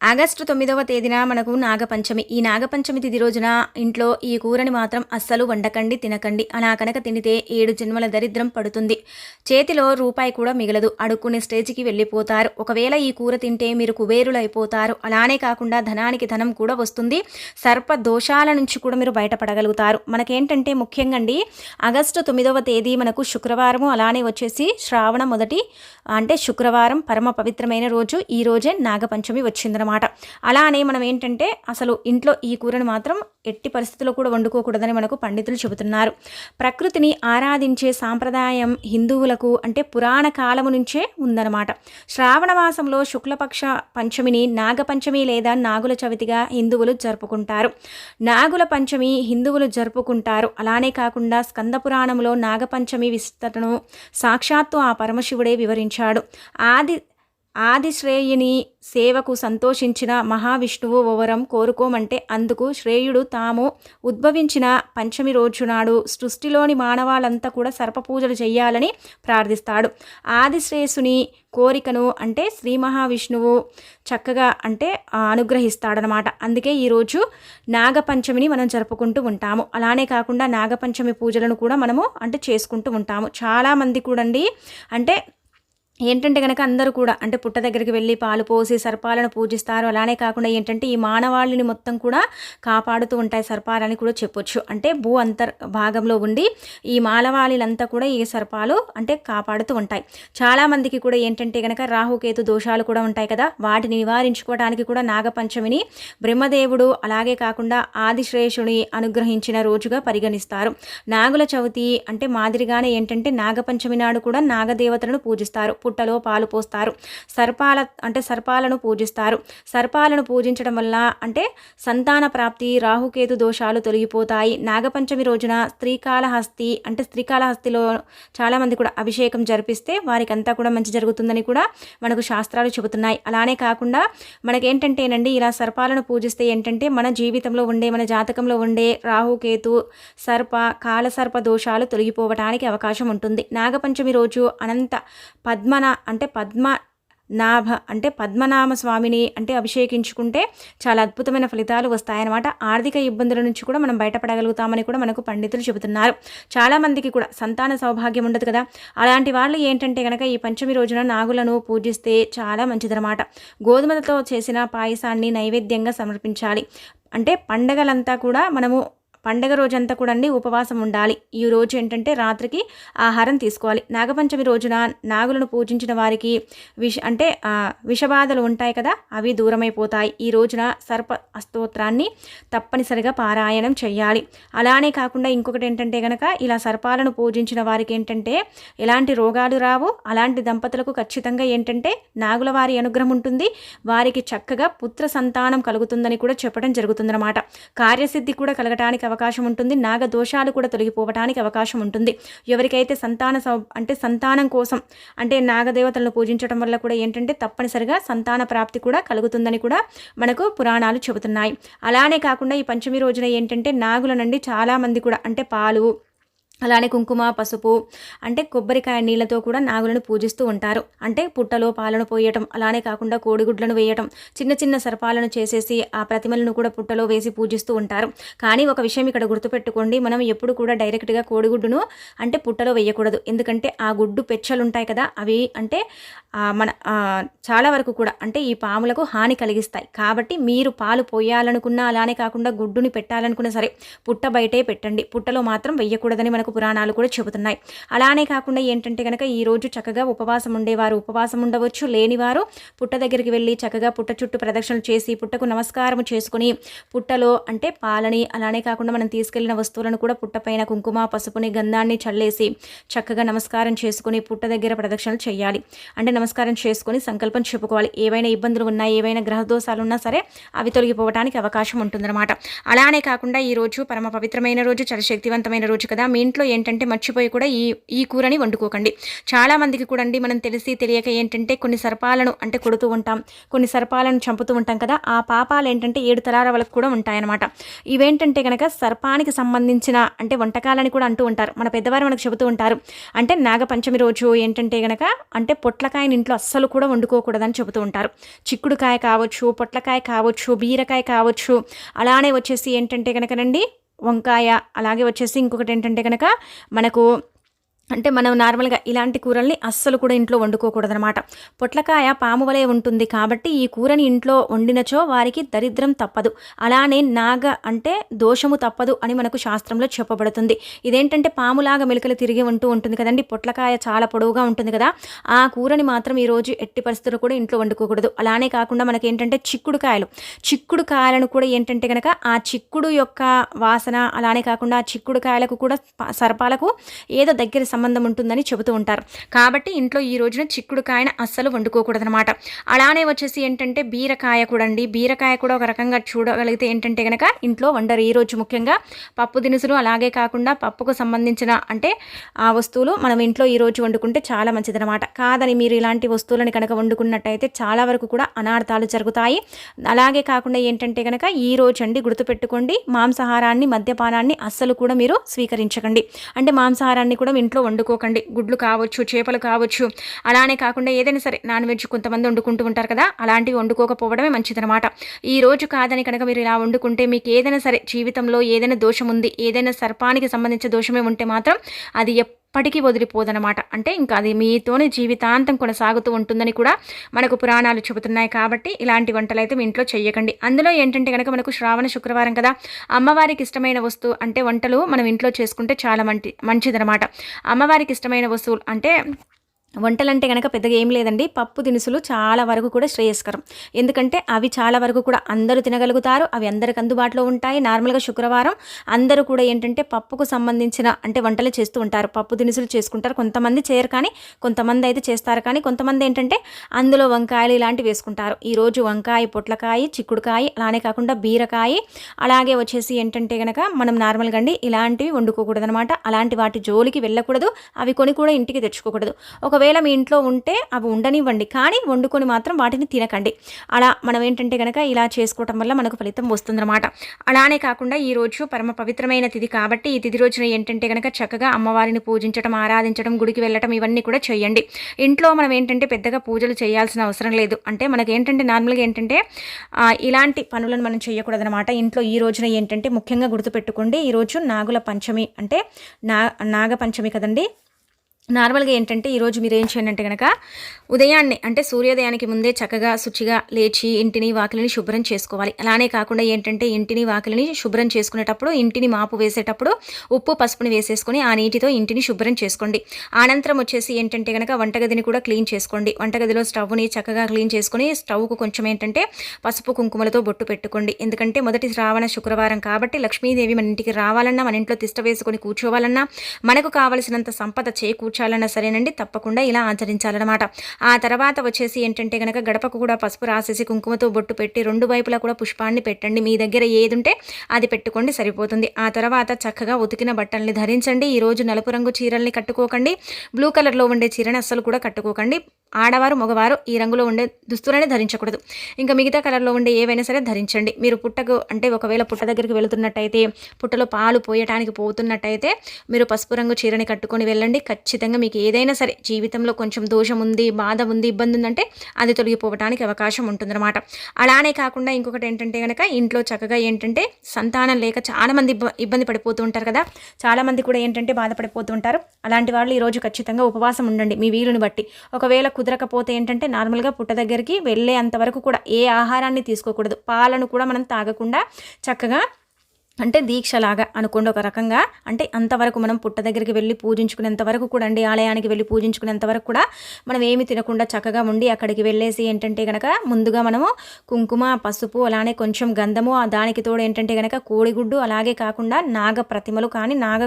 August తొమ్మిదవ తేదీన మనకు నాగపంచమి. ఈ నాగపంచమి తిథి రోజున ఇంట్లో ఈ కూరని మాత్రం అస్సలు వండకండి తినకండి. అలా కనుక తినితే ఏడు జన్మల దరిద్రం పడుతుంది. చేతిలో రూపాయి కూడా మిగలదు. అడుక్కునే స్టేజ్కి వెళ్ళిపోతారు. ఒకవేళ ఈ కూర తింటే మీరు కుబేరులు అయిపోతారు అలానే కాకుండా ధనానికి ధనం కూడా వస్తుంది. సర్ప దోషాల నుంచి కూడా మీరు బయటపడగలుగుతారు. మనకేంటంటే ముఖ్యంగా అండి ఆగస్టు తొమ్మిదవ తేదీ మనకు శుక్రవారము. అలానే వచ్చేసి శ్రావణ మొదటి అంటే శుక్రవారం పరమ పవిత్రమైన రోజు. ఈ రోజే నాగపంచమి వచ్చిందనమాట. అలానే మనం ఏంటంటే అసలు ఇంట్లో ఈ కూరను మాత్రం ఎట్టి పరిస్థితుల్లో కూడా వండుకోకూడదని మనకు పండితులు చెబుతున్నారు. ప్రకృతిని ఆరాధించే సాంప్రదాయం హిందువులకు అంటే పురాణ కాలము నుంచే ఉందన్నమాట. శ్రావణ మాసంలో శుక్లపక్ష పంచమిని నాగపంచమి లేదా నాగుల చవితిగా హిందువులు జరుపుకుంటారు. నాగుల పంచమి హిందువులు జరుపుకుంటారు. అలానే కాకుండా స్కంద పురాణంలో నాగపంచమి విస్తరణను సాక్షాత్తు ఆ పరమశివుడే వివరించాడు. ఆది ఆదిశ్రేయుని సేవకు సంతోషించిన మహావిష్ణువు ఓవరం కోరుకోమంటే అందుకు శ్రేయుడు తాము ఉద్భవించిన పంచమి రోజు నాడు సృష్టిలోని మానవాళ్ళంతా కూడా సర్పపూజలు చేయాలని ప్రార్థిస్తాడు. ఆదిశ్రేయసుని కోరికను అంటే శ్రీ మహావిష్ణువు చక్కగా అంటే అనుగ్రహిస్తాడనమాట. అందుకే ఈరోజు నాగపంచమిని మనం జరుపుకుంటూ ఉంటాము. అలానే కాకుండా నాగపంచమి పూజలను కూడా మనము అంటే చేసుకుంటూ ఉంటాము. చాలామంది కూడండి అంటే ఏంటంటే కనుక అందరూ కూడా అంటే పుట్ట దగ్గరికి వెళ్ళి పాలు పోసి సర్పాలను పూజిస్తారు. అలానే కాకుండా ఏంటంటే ఈ మానవాళిని మొత్తం కూడా కాపాడుతూ ఉంటాయి సర్పాలని కూడా చెప్పొచ్చు. అంటే భూ అంతర్ భాగంలో ఉండి ఈ మానవాళిలంతా కూడా ఈ సర్పాలు అంటే కాపాడుతూ ఉంటాయి. చాలామందికి కూడా ఏంటంటే కనుక రాహుకేతు దోషాలు కూడా ఉంటాయి కదా. వాటిని నివారించుకోవడానికి కూడా నాగపంచమిని బ్రహ్మదేవుడు అలాగే కాకుండా ఆదిశ్రేషుని అనుగ్రహించిన రోజుగా పరిగణిస్తారు. నాగుల చవితి అంటే మాదిరిగానే ఏంటంటే నాగపంచమి నాడు కూడా నాగదేవతలను పూజిస్తారు. పుట్టలో పాలు పోస్తారు. సర్పాల అంటే సర్పాలను పూజిస్తారు. సర్పాలను పూజించడం వల్ల అంటే సంతాన ప్రాప్తి రాహుకేతు దోషాలు తొలగిపోతాయి. నాగపంచమి రోజున స్త్రీకాళహస్తి అంటే స్త్రీకాళహస్తిలో చాలామంది కూడా అభిషేకం జరిపిస్తే వారికి అంతా కూడా మంచి జరుగుతుందని కూడా మనకు శాస్త్రాలు చెబుతున్నాయి. అలానే కాకుండా మనకేంటంటేనండి ఇలా సర్పాలను పూజిస్తే ఏంటంటే మన జీవితంలో ఉండే మన జాతకంలో ఉండే రాహుకేతు సర్ప కాలసర్ప దోషాలు తొలగిపోవటానికి అవకాశం ఉంటుంది. నాగపంచమి రోజు అనంత పద్మ పద్మన అంటే పద్మ నాభ అంటే పద్మనామ స్వామిని అంటే అభిషేకించుకుంటే చాలా అద్భుతమైన ఫలితాలు వస్తాయన్నమాట. ఆర్థిక ఇబ్బందుల నుంచి కూడా మనం బయటపడగలుగుతామని కూడా మనకు పండితులు చెబుతున్నారు. చాలామందికి కూడా సంతాన సౌభాగ్యం ఉండదు కదా. అలాంటి వాళ్ళు ఏంటంటే కనుక ఈ పంచమి రోజున నాగులను పూజిస్తే చాలా మంచిదన్నమాట. గోధుమలతో చేసిన పాయసాన్ని నైవేద్యంగా సమర్పించాలి. అంటే పండగలంతా కూడా మనము పండగ రోజంతా కూడా అండి ఉపవాసం ఉండాలి. ఈ రోజు ఏంటంటే రాత్రికి ఆహారం తీసుకోవాలి. నాగపంచమి రోజున నాగులను పూజించిన వారికి విష అంటే విషబాధలు ఉంటాయి కదా అవి దూరమైపోతాయి. ఈ రోజున సర్ప స్తోత్రాన్ని తప్పనిసరిగా పారాయణం చేయాలి అలానే కాకుండా ఇంకొకటి ఏంటంటే కనుక ఇలా సర్పాలను పూజించిన వారికి ఏంటంటే ఎలాంటి రోగాలు రావు. అలాంటి దంపతులకు ఖచ్చితంగా ఏంటంటే నాగుల వారి అనుగ్రహం ఉంటుంది. వారికి చక్కగా పుత్ర సంతానం కలుగుతుందని కూడా చెప్పడం జరుగుతుందన్నమాట. కార్యసిద్ధి కూడా కలగటానికి అవకాశం అవకాశం ఉంటుంది. నాగ దోషాలు కూడా తొలగిపోవటానికి అవకాశం ఉంటుంది. ఎవరికైతే సంతాన సౌ అంటే సంతానం కోసం అంటే నాగదేవతలను పూజించడం వల్ల కూడా ఏంటంటే తప్పనిసరిగా సంతాన ప్రాప్తి కూడా కలుగుతుందని కూడా మనకు పురాణాలు చెబుతున్నాయి. అలానే కాకుండా ఈ పంచమి రోజున ఏంటంటే నాగుల నుండి చాలామంది కూడా అంటే పాలు అలానే కుంకుమ పసుపు అంటే కొబ్బరికాయ నీళ్ళతో కూడా నాగులను పూజిస్తూ ఉంటారు. అంటే పుట్టలో పాలను పోయటం అలానే కాకుండా కోడిగుడ్లను వేయటం చిన్న చిన్న సర్పాలను చేసేసి ఆ ప్రతిమలను కూడా పుట్టలో వేసి పూజిస్తూ ఉంటారు. కానీ ఒక విషయం ఇక్కడ గుర్తుపెట్టుకోండి మనం ఎప్పుడు కూడా డైరెక్ట్గా కోడిగుడ్డును అంటే పుట్టలో వేయకూడదు. ఎందుకంటే ఆ గుడ్డు పెచ్చలు ఉంటాయి కదా అవి అంటే మన చాలా వరకు కూడా అంటే ఈ పాములకు హాని కలిగిస్తాయి. కాబట్టి మీరు పాలు పోయాలనుకున్నా అలానే కాకుండా గుడ్డుని పెట్టాలనుకున్నా సరే పుట్ట బయటే పెట్టండి. పుట్టలో మాత్రం వెయ్యకూడదని మనకు పురాణాలు కూడా చెబుతున్నాయి. అలానే కాకుండా ఏంటంటే కనుక ఈరోజు చక్కగా ఉపవాసం ఉండేవారు ఉపవాసం ఉండవచ్చు లేనివారు పుట్ట దగ్గరికి వెళ్ళి చక్కగా పుట్ట చుట్టూ ప్రదక్షిణలు చేసి పుట్టకు నమస్కారం చేసుకుని పుట్టలో అంటే పాలని అలానే కాకుండా మనం తీసుకెళ్ళిన వస్తువులను కూడా పుట్టపైన కుంకుమ పసుపుని గంధాన్ని చల్లేసి చక్కగా నమస్కారం చేసుకుని పుట్ట దగ్గర ప్రదక్షిణలు చేయాలి. అంటే నమస్కారం చేసుకుని సంకల్పం చెప్పుకోవాలి. ఏవైనా ఇబ్బందులు ఉన్నా ఏవైనా గ్రహ దోషాలు ఉన్నా సరే అవి తొలగిపోవడానికి అవకాశం ఉంటుందన్నమాట. అలానే కాకుండా ఈరోజు పరమ పవిత్రమైన రోజు చాలా శక్తివంతమైన రోజు కదా. మీ ఇంట్లో ఇంట్లో ఏంటంటే మర్చిపోయి కూడా ఈ ఈ కూరని వండుకోకండి. చాలామందికి కూడా అండి మనం తెలిసి తెలియక ఏంటంటే కొన్ని సర్పాలను అంటే కొడుతూ ఉంటాం కొన్ని సర్పాలను చంపుతూ ఉంటాం కదా ఆ పాపాలు ఏంటంటే ఏడు తరాల వాళ్ళకు కూడా ఉంటాయన్నమాట. ఇవేంటంటే కనుక సర్పానికి సంబంధించిన అంటే వంటకాలని కూడా అంటూ ఉంటారు. మన పెద్దవారు మనకు చెబుతూ ఉంటారు. అంటే నాగపంచమి రోజు ఏంటంటే కనుక అంటే పొట్లకాయని ఇంట్లో అస్సలు కూడా వండుకోకూడదని చెబుతూ ఉంటారు. చిక్కుడుకాయ కావచ్చు పొట్లకాయ కావచ్చు బీరకాయ కావచ్చు అలానే వచ్చేసి ఏంటంటే కనుకనండి వంకాయ అలాగే వచ్చేసి ఇంకొకటి ఏంటంటే కనుక మనకు అంటే మనం నార్మల్గా ఇలాంటి కూరల్ని అస్సలు కూడా ఇంట్లో వండుకోకూడదనమాట పొట్లకాయ పాము వలె ఉంటుంది కాబట్టి ఈ కూరని ఇంట్లో వండినచో వారికి దరిద్రం తప్పదు. అలానే నాగ అంటే దోషము తప్పదు అని మనకు శాస్త్రంలో చెప్పబడుతుంది. ఇదేంటంటే పాములాగా మెలికలు తిరిగి ఉంటూ ఉంటుంది కదండి. పొట్లకాయ చాలా పొడవుగా ఉంటుంది కదా. ఆ కూరని మాత్రం ఈరోజు ఎట్టి పరిస్థితుల్లో కూడా ఇంట్లో వండుకోకూడదు. అలానే కాకుండా మనకి ఏంటంటే చిక్కుడు కాయలు చిక్కుడు కాయలను కూడా ఏంటంటే కనుక ఆ చిక్కుడు యొక్క వాసన అలానే కాకుండా ఆ చిక్కుడు కాయలకు కూడా సర్పాలకు ఏదో దగ్గర సంబంధం ఉంటుందని చెబుతూ ఉంటారు. కాబట్టి ఇంట్లో ఈ రోజున చిక్కుడుకాయన అస్సలు వండుకోకూడదనమాట అలానే వచ్చేసి ఏంటంటే బీరకాయ కూడా అండి బీరకాయ కూడా ఒక రకంగా చూడగలిగితే ఏంటంటే కనుక ఇంట్లో వండరు. ఈ రోజు ముఖ్యంగా పప్పు దినుసులు అలాగే కాకుండా పప్పుకు సంబంధించిన అంటే ఆ వస్తువులు మనం ఇంట్లో ఈ రోజు వండుకుంటే చాలా మంచిదనమాట కాదని మీరు ఇలాంటి వస్తువులను కనుక వండుకున్నట్టయితే చాలా వరకు కూడా అనార్థాలు జరుగుతాయి. అలాగే కాకుండా ఏంటంటే కనుక ఈ రోజు అండి గుర్తుపెట్టుకోండి మాంసాహారాన్ని మద్యపానాన్ని అస్సలు కూడా మీరు స్వీకరించకండి. అంటే మాంసాహారాన్ని కూడా ఇంట్లో వండుకోకండి. గుడ్లు కావచ్చు చేపలు కావచ్చు. అలానే కాకుండా ఏదైనా సరే నాన్ వెజ్ కొంతమంది వండుకుంటూ ఉంటారు కదా అలాంటివి వండుకోకపోవడమే మంచిదనమాట ఈ రోజు కాదని కనుక మీరు ఇలా వండుకుంటే మీకు ఏదైనా సరే జీవితంలో ఏదైనా దోషం ఉంది ఏదైనా సర్పానికి సంబంధించిన దోషమే ఉంటే మాత్రం అది ఎప్పటికీ వదిలిపోదనమాట అంటే ఇంకా అది మీతోనే జీవితాంతం కొనసాగుతూ ఉంటుందని కూడా మనకు పురాణాలు చెబుతున్నాయి కాబట్టి ఇలాంటి వంటలు అయితే మీ ఇంట్లో చేయకండి అందులో ఏంటంటే కనుక మనకు శ్రావణ శుక్రవారం కదా అమ్మవారికి ఇష్టమైన వస్తువు అంటే వంటలు మనం ఇంట్లో చేసుకుంటే చాలా మంచి మంచిదనమాట అమ్మవారికి ఇష్టమైన వస్తువులు అంటే వంటలంటే కనుక పెద్దగా ఏం లేదండి. పప్పు దినుసులు చాలా వరకు కూడా శ్రేయస్కరం. ఎందుకంటే అవి చాలా వరకు కూడా అందరూ తినగలుగుతారు. అవి అందరికి అందుబాటులో ఉంటాయి. నార్మల్గా శుక్రవారం అందరూ కూడా ఏంటంటే పప్పుకు సంబంధించిన అంటే వంటలు చేస్తూ ఉంటారు. పప్పు దినుసులు చేసుకుంటారు. కొంతమంది చేయరు కానీ కొంతమంది అయితే చేస్తారు కానీ కొంతమంది ఏంటంటే అందులో వంకాయలు ఇలాంటివి వేసుకుంటారు. ఈరోజు వంకాయ పొట్లకాయ చిక్కుడుకాయ అలానే కాకుండా బీరకాయ అలాగే వచ్చేసి ఏంటంటే కనుక మనం నార్మల్గా అండి ఇలాంటివి వండుకోకూడదు అనమాట అలాంటి వాటి జోలికి వెళ్ళకూడదు. అవి కొని కూడా ఇంటికి తెచ్చుకోకూడదు. ఒకవేళ ఒకవేళ మీ ఇంట్లో ఉంటే అవి ఉండనివ్వండి కానీ వండుకొని మాత్రం వాటిని తినకండి. అలా మనం ఏంటంటే కనుక ఇలా చేసుకోవటం వల్ల మనకు ఫలితం వస్తుందన్నమాట. అలానే కాకుండా ఈరోజు పరమ పవిత్రమైన తిథి కాబట్టి ఈ తిథి రోజున ఏంటంటే కనుక చక్కగా అమ్మవారిని పూజించడం ఆరాధించడం గుడికి వెళ్ళటం ఇవన్నీ కూడా చేయండి. ఇంట్లో మనం ఏంటంటే పెద్దగా పూజలు చేయాల్సిన అవసరం లేదు. అంటే మనకి ఏంటంటే నార్మల్గా ఏంటంటే ఇలాంటి పనులను మనం చేయకూడదనమాట ఇంట్లో ఈ రోజున ఏంటంటే ముఖ్యంగా గుర్తుపెట్టుకోండి ఈరోజు నాగుల పంచమి అంటే నా నాగపంచమి కదండి. నార్మల్గా ఏంటంటే ఈరోజు మీరు ఏం చేయండి అంటే కనుక ఉదయాన్నే అంటే సూర్యోదయానికి ముందే చక్కగా శుచిగా లేచి ఇంటిని వాకిలిని శుభ్రం చేసుకోవాలి. అలానే కాకుండా ఏంటంటే ఇంటిని వాకిలిని శుభ్రం చేసుకునేటప్పుడు ఇంటిని మాపు వేసేటప్పుడు ఉప్పు పసుపుని వేసేసుకొని ఆ నీటితో ఇంటిని శుభ్రం చేసుకోండి. అనంతరం వచ్చేసి ఏంటంటే కనుక వంటగదిని కూడా క్లీన్ చేసుకోండి. వంటగదిలో స్టవ్ని చక్కగా క్లీన్ చేసుకొని స్టవ్కు కొంచెం ఏంటంటే పసుపు కుంకుమలతో బొట్టు పెట్టుకోండి. ఎందుకంటే మొదటి శ్రావణ శుక్రవారం కాబట్టి లక్ష్మీదేవి మన ఇంటికి రావాలన్నా మన ఇంట్లో తిష్ట వేసుకొని కూర్చోవాలన్నా మనకు కావలసినంత సంపద చేకూర్చు కూర్చోాలన్నా సరేనండి తప్పకుండా ఇలా ఆచరించాలన్నమాట. ఆ తర్వాత వచ్చేసి ఏంటంటే కనుక గడపకు కూడా పసుపు రాసేసి కుంకుమతో బొట్టు పెట్టి రెండు వైపులా కూడా పుష్పాన్ని పెట్టండి. మీ దగ్గర ఏది ఉంటే అది పెట్టుకోండి సరిపోతుంది. ఆ తర్వాత చక్కగా ఉతికిన బట్టల్ని ధరించండి. ఈరోజు నలుపు రంగు చీరల్ని కట్టుకోకండి. బ్లూ కలర్లో ఉండే చీరని అస్సలు కూడా కట్టుకోకండి. ఆడవారు మగవారు ఈ రంగులో ఉండే దుస్తులనే ధరించకూడదు. ఇంకా మిగతా కలర్లో ఉండే ఏవైనా సరే ధరించండి. మీరు పుట్టకు అంటే ఒకవేళ పుట్ట దగ్గరికి వెళుతున్నట్టయితే పుట్టలో పాలు పోయటానికి పోతున్నట్టయితే మీరు పసుపు రంగు చీరని కట్టుకొని వెళ్ళండి. ఖచ్చితంగా మీకు ఏదైనా సరే జీవితంలో కొంచెం దోషం ఉంది బాధ ఉంది ఇబ్బంది ఉందంటే అది తొలగిపోవటానికి అవకాశం ఉంటుందన్నమాట. అలానే కాకుండా ఇంకొకటి ఏంటంటే కనుక ఇంట్లో చక్కగా ఏంటంటే సంతానం లేక చాలామంది ఇబ్బంది పడిపోతూ ఉంటారు కదా. చాలామంది కూడా ఏంటంటే బాధపడిపోతూ ఉంటారు. అలాంటి వాళ్ళు ఈరోజు ఖచ్చితంగా ఉపవాసం ఉండండి మీ వీలుని బట్టి. ఒకవేళ కుదరకపోతే ఏంటంటే నార్మల్గా పుట్ట దగ్గరికి వెళ్ళే అంతవరకు కూడా ఏ ఆహారాన్ని తీసుకోకూడదు. పాలను కూడా మనం తాగకుండా చక్కగా అంటే దీక్షలాగా అనుకోండి ఒక రకంగా. అంటే అంతవరకు మనం పుట్ట దగ్గరికి వెళ్ళి పూజించుకునేంత వరకు కూడా అండి ఆలయానికి వెళ్ళి పూజించుకునేంత వరకు కూడా మనం ఏమి తినకుండా చక్కగా ఉండి అక్కడికి వెళ్ళేసి ఏంటంటే కనుక ముందుగా మనము కుంకుమ పసుపు అలానే కొంచెం గంధము దానికి తోడు ఏంటంటే కనుక కోడిగుడ్డు అలాగే కాకుండా నాగ ప్రతిమలు కానీ నాగ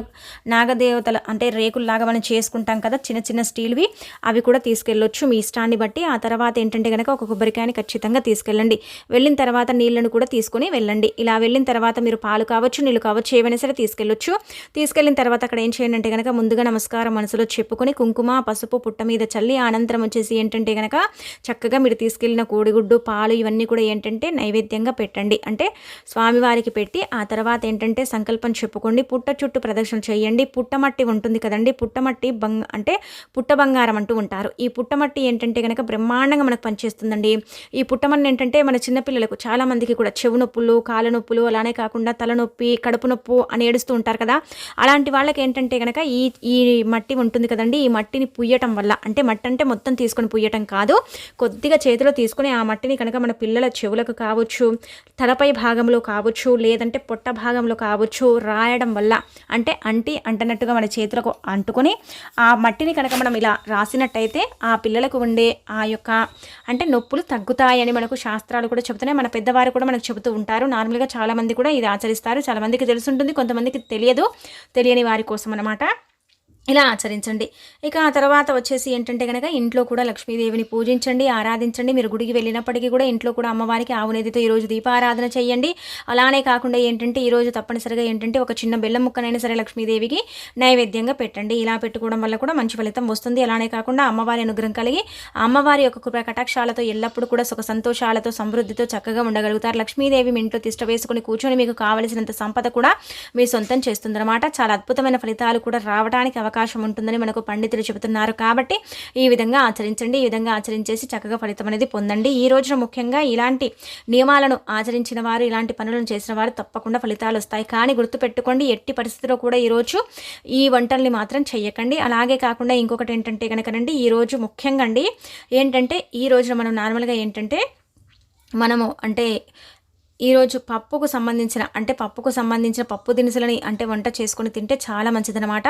నాగదేవతలు అంటే రేకుల్లాగా మనం చేసుకుంటాం కదా చిన్న చిన్న స్టీల్వి అవి కూడా తీసుకెళ్ళొచ్చు మీ ఇష్టాన్ని బట్టి. ఆ తర్వాత ఏంటంటే కనుక ఒక కొబ్బరికాయని ఖచ్చితంగా తీసుకెళ్ళండి. వెళ్ళిన తర్వాత నీళ్ళను కూడా తీసుకొని వెళ్ళండి. ఇలా వెళ్ళిన తర్వాత మీరు పాలు కావచ్చు నీళ్ళు కావచ్చు ఏవైనా సరే తీసుకెళ్ళొచ్చు. తీసుకెళ్ళిన తర్వాత అక్కడ ఏం చేయండి అంటే కనుక ముందుగా నమస్కారం మనసులో చెప్పుకొని కుంకుమ పసుపు పుట్ట మీద చల్లి అనంతరం వచ్చేసి ఏంటంటే కనుక చక్కగా మీరు తీసుకెళ్ళిన కోడిగుడ్డు పాలు ఇవన్నీ కూడా ఏంటంటే నైవేద్యంగా పెట్టండి. అంటే స్వామివారికి పెట్టి ఆ తర్వాత ఏంటంటే సంకల్పం చెప్పుకోండి. పుట్ట చుట్టూ ప్రదక్షిణ చేయండి. పుట్టమట్టి ఉంటుంది కదండి. పుట్టమట్టి బంగ అంటే పుట్ట బంగారం అంటూ ఉంటారు. ఈ పుట్టమట్టి ఏంటంటే కనుక బ్రహ్మాండంగా మనకు పనిచేస్తుందండి. ఈ పుట్టమన్న ఏంటంటే మన చిన్నపిల్లలకు చాలామందికి కూడా చెవు నొప్పులు కాళ్ళ నొప్పులు అలానే కాకుండా నొప్పి కడుపు నొప్పు అని ఏడుస్తూ ఉంటారు కదా. అలాంటి వాళ్ళకి ఏంటంటే కనుక ఈ ఈ మట్టి ఉంటుంది కదండి. ఈ మట్టిని పుయ్యటం వల్ల అంటే మట్టి అంటే మొత్తం తీసుకొని పుయ్యటం కాదు. కొద్దిగా చేతిలో తీసుకుని ఆ మట్టిని కనుక మన పిల్లల చెవులకు కావచ్చు తలపై భాగంలో కావచ్చు లేదంటే పొట్ట భాగంలో కావచ్చు రాయడం వల్ల అంటే అంటి అంటనట్టుగా మన చేతులకు అంటుకొని ఆ మట్టిని కనుక మనం ఇలా రాసినట్టయితే ఆ పిల్లలకు ఉండే ఆ యొక్క అంటే నొప్పులు తగ్గుతాయని మనకు శాస్త్రాలు కూడా చెబుతున్నాయి. మన పెద్దవారు కూడా మనకు చెబుతూ ఉంటారు. నార్మల్గా చాలామంది కూడా ఇది ఆచరిస్తారు. చాలామందికి తెలుసుంటుంది కొంతమందికి తెలియదు తెలియని వారి కోసం అనమాట ఇలా ఆచరించండి. ఇక ఆ తర్వాత వచ్చేసి ఏంటంటే కనుక ఇంట్లో కూడా లక్ష్మీదేవిని పూజించండి ఆరాధించండి. మీరు గుడికి వెళ్ళినప్పటికీ కూడా ఇంట్లో కూడా అమ్మవారికి ఆవునేదితో ఈరోజు దీపారాధన చేయండి. అలానే కాకుండా ఏంటంటే ఈరోజు తప్పనిసరిగా ఏంటంటే ఒక చిన్న బెల్లం ముక్కనైనా సరే లక్ష్మీదేవికి నైవేద్యంగా పెట్టండి. ఇలా పెట్టుకోవడం వల్ల కూడా మంచి ఫలితం వస్తుంది. అలానే కాకుండా అమ్మవారి అనుగ్రహం కలిగి అమ్మవారి యొక్క కృప కటాక్షాలతో ఎల్లప్పుడూ కూడా సుఖ సంతోషాలతో సమృద్ధితో చక్కగా ఉండగలుగుతారు. లక్ష్మీదేవి మీ ఇంట్లో తిష్ట వేసుకుని కూర్చొని మీకు కావలసినంత సంపద కూడా మీ సొంతం చేస్తుందన్నమాట. చాలా అద్భుతమైన ఫలితాలు కూడా రావడానికి అవకాశం ఉంటుందని మనకు పండితులు చెబుతున్నారు. కాబట్టి ఈ విధంగా ఆచరించండి. ఈ విధంగా ఆచరించేసి చక్కగా ఫలితం అనేది పొందండి. ఈ రోజున ముఖ్యంగా ఇలాంటి నియమాలను ఆచరించిన వారు ఇలాంటి పనులను చేసిన వారు తప్పకుండా ఫలితాలు వస్తాయి. కానీ గుర్తుపెట్టుకోండి ఎట్టి పరిస్థితిలో కూడా ఈరోజు ఈ వంటల్ని మాత్రం చెయ్యకండి. అలాగే కాకుండా ఇంకొకటి ఏంటంటే కనుకనండి ఈరోజు ముఖ్యంగా అండి ఏంటంటే ఈ రోజున మనం నార్మల్గా ఏంటంటే మనము అంటే ఈరోజు పప్పుకు సంబంధించిన అంటే పప్పుకు సంబంధించిన పప్పు దినుసులని అంటే వంట చేసుకొని తింటే చాలా మంచిదనమాట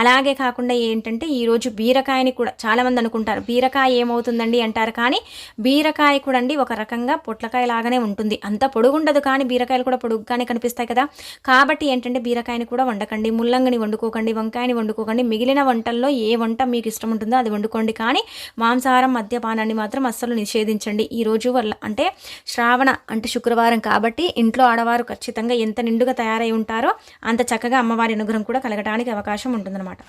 అలాగే కాకుండా ఏంటంటే ఈరోజు బీరకాయని కూడా చాలామంది అనుకుంటారు. బీరకాయ ఏమవుతుందండి అంటారు కానీ బీరకాయ కూడా అండి ఒక రకంగా పొట్లకాయ లాగానే ఉంటుంది. అంత పొడుగుండదు కానీ బీరకాయలు కూడా పొడుగ్గానే కనిపిస్తాయి కదా. కాబట్టి ఏంటంటే బీరకాయని కూడా వండకండి. ముల్లంగిని వండుకోకండి వంకాయని వండుకోకండి. మిగిలిన వంటల్లో ఏ వంట మీకు ఇష్టం ఉంటుందో అది వండుకోండి. కానీ మాంసాహారం మద్యపానాన్ని మాత్రం అస్సలు నిషేధించండి. ఈ రోజు వల్ల అంటే శ్రావణ అంటే శుక్రవారం కాబట్టి ఇంట్లో ఆడవారు ఖచ్చితంగా ఎంత నిండుగా తయారై ఉంటారో అంత చక్కగా అమ్మవారి అనుగ్రహం కూడా కలగడానికి అవకాశం ఉంటుందన్నమాట.